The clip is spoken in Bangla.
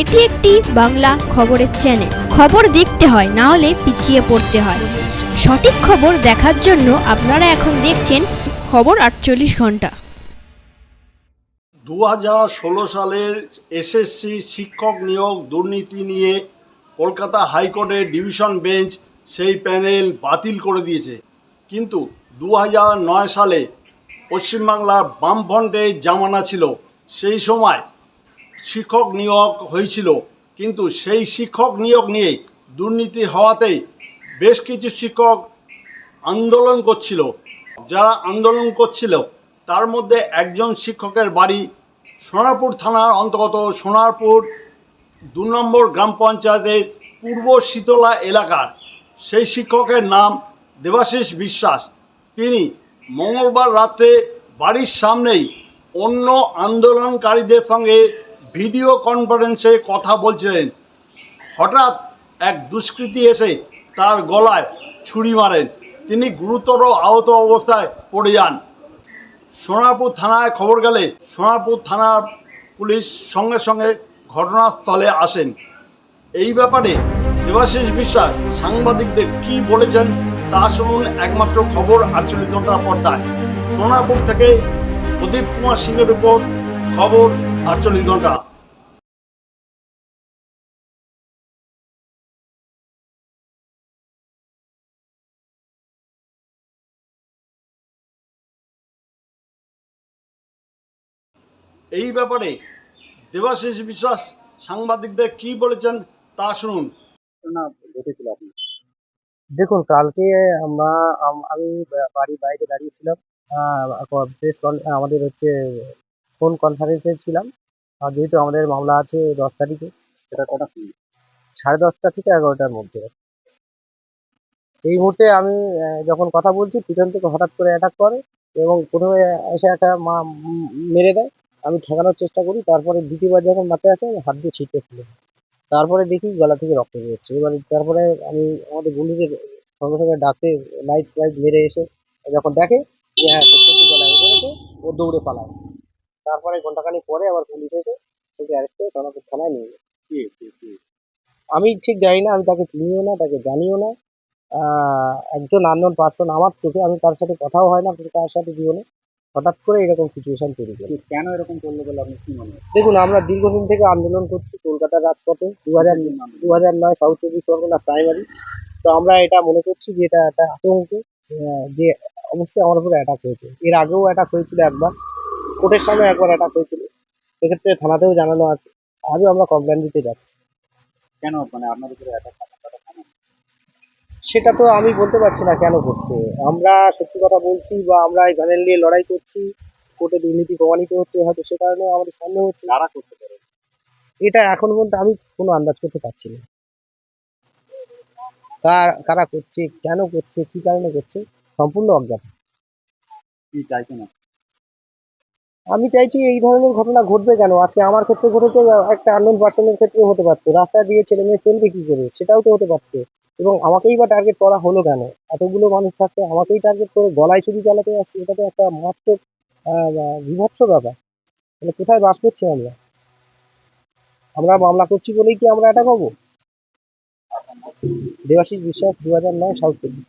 এটি একটি বাংলা খবরের চ্যানেল খবর দেখতে হয়, না হলে পিছিয়ে পড়তে হয়। সঠিক খবর দেখার জন্য আপনারা এখন দেখছেন খবর আটচল্লিশ ঘণ্টা। দু হাজার ষোলো সালের এসএসসি শিক্ষক নিয়োগ দুর্নীতি নিয়ে কলকাতা হাইকোর্টের ডিভিশন বেঞ্চ সেই প্যানেল বাতিল করে দিয়েছে। কিন্তু দু হাজার নয় সালে পশ্চিমবাংলার বামফ্রন্টের জামানা ছিল। সেই সময় শিক্ষক নিয়োগ হয়েছিল। কিন্তু সেই শিক্ষক নিয়োগ নিয়ে দুর্নীতি হওয়াতেই বেশ কিছু শিক্ষক আন্দোলন করছিল। যারা আন্দোলন করছিল, তার মধ্যে একজন শিক্ষকের বাড়ি সোনারপুর থানার অন্তর্গত সোনারপুর, দু নম্বর গ্রাম পঞ্চায়েতের পূর্ব শীতলা এলাকার। সেই শিক্ষকের নাম দেবাশিস বিশ্বাস। তিনি মঙ্গলবার রাত্রে বাড়ির সামনেই অন্য আন্দোলনকারীদের সঙ্গে ভিডিও কনফারেন্সে কথা বলছিলেন। হঠাৎ এক দুষ্কৃতী এসে তার গলায় ছুরি মারেন। তিনি গুরুতর আহত অবস্থায় পড়ে যান। সোনারপুর থানায় খবর গেলে সোনারপুর থানার পুলিশ সঙ্গে সঙ্গে ঘটনাস্থলে আসেন। এই ব্যাপারে দেবাশিস বিশ্বাস সাংবাদিকদের কি বলেছেন তা শুনুন একমাত্র খবর আটচল্লিশ ঘণ্টার পর্দায়। সোনারপুর থেকে প্রদীপ কুমার সিংয়ের উপর খবর আটচল্লিশ ঘণ্টা এই ব্যাপারে দেবাশিস বিশ্বাস সাংবাদিকদের কি বলেছেন তা শুনুন। দেখুন, কালকে আমরা, আমি বাড়ির বাইরে দাঁড়িয়েছিলাম। আমাদের হচ্ছে ফোন কনফারেন্সে ছিলাম। আর যেহেতু আমাদের মামলা আছে দশ তারিখে সেটা কটা সাড়ে দশটা থেকে এগারোটার মধ্যে। এই মুহূর্তে আমি যখন কথা বলছি পিছন থেকে হঠাৎ করে অ্যাটাক করে এবং প্রথমে এসে একটা মা মেরে দেয়। আমি ঠেকানোর চেষ্টা করি তারপরে দ্বিতীয়বার যখন মাথায় আসে আমি হাত দিয়ে ছিটকে ফেলে। তারপরে দেখি গলা থেকে রক্ত বেরোচ্ছে। এবার তারপরে আমি আমাদের বন্ধুদের সঙ্গে সঙ্গে ডাকে লাইট লাইট মেরে এসে যখন দেখে যে হ্যাঁ গলায় করেছে ও দৌড়ে পালায়। তারপরে ঘন্টাখানি পরে আবার পুলিশ এসে ওকে অ্যারেস্ট করে সোনাপুর থানায় নিয়ে যায়। আমি ঠিক জানি না আমি তাকে চিনিও না তাকে জানিও না। একজন আননোন পার্সন আমার চোখে আমি তার সাথে কথাও হয় না তার সাথে জীবনে। হঠাৎ করে এরকম সিচুয়েশন তৈরি করে। কেন এরকম করল বলে আপনি কি মনে হয় দেখুন আমরা দীর্ঘদিন থেকে আন্দোলন করছি কলকাতার রাজপথে। দু হাজার দু হাজার নয় সাউথ চব্বিশ পরগনা প্রাইমারি তো আমরা এটা মনে করছি যে এটা একটা আতঙ্ক যে অবশ্যই আমার উপরে অ্যাটাক হয়েছে। এর আগেও অ্যাটাক হয়েছিল একবার। কোর্টের সামনে একবার অ্যাটাক হয়েছিল। সেক্ষেত্রে থানাতেও জানানো আছে। আজও আমরা কমপ্লেন দিতে যাচ্ছি। কেন? মানে আপনার উপরে অ্যাটাক সেটা তো আমি বলতে পারছি না কেন করছে আমরা সত্যি কথা বলছি বা আমরা এই প্যানেল নিয়ে লড়াই করছি কোর্টে দুর্নীতি প্রমাণিত হচ্ছে হয়তো সে কারণে আমাদের সন্দেহ হচ্ছে। কারা করতে পারে? এটা এখন পর্যন্ত আমি কোনো আন্দাজ করতে পারছি না। কার কারা করছে কেন করছে কি কারণে করছে সম্পূর্ণ অজ্ঞাত। কি চাইছেন আপনি? আমি চাইছি এই ধরনের ঘটনা ঘটবে কেন? আজকে আমার ক্ষেত্রে ঘটেছে একটা আননোন পার্সনের ক্ষেত্রেও হতে পারতো। রাস্তা দিয়ে ছেলে মেয়ে চলবে কি করে? সেটাও তো হতে পারতো। এবং আমাকেই বা টার্গেট করা হলো কেন? এতগুলো মানুষ থাকতে আমাকেই টার্গেট করে গলায় চুরি চালাতে আসছে এটা তো একটা আহ, বিভৎস ব্যাপার। মানে কোথায় বাস করছি আমরা? আমরা মামলা করছি বলেই কি আমরা এটা হব? দেবাশিস বিশ্বাস দু হাজার নয় সাউথ চব্বিশ।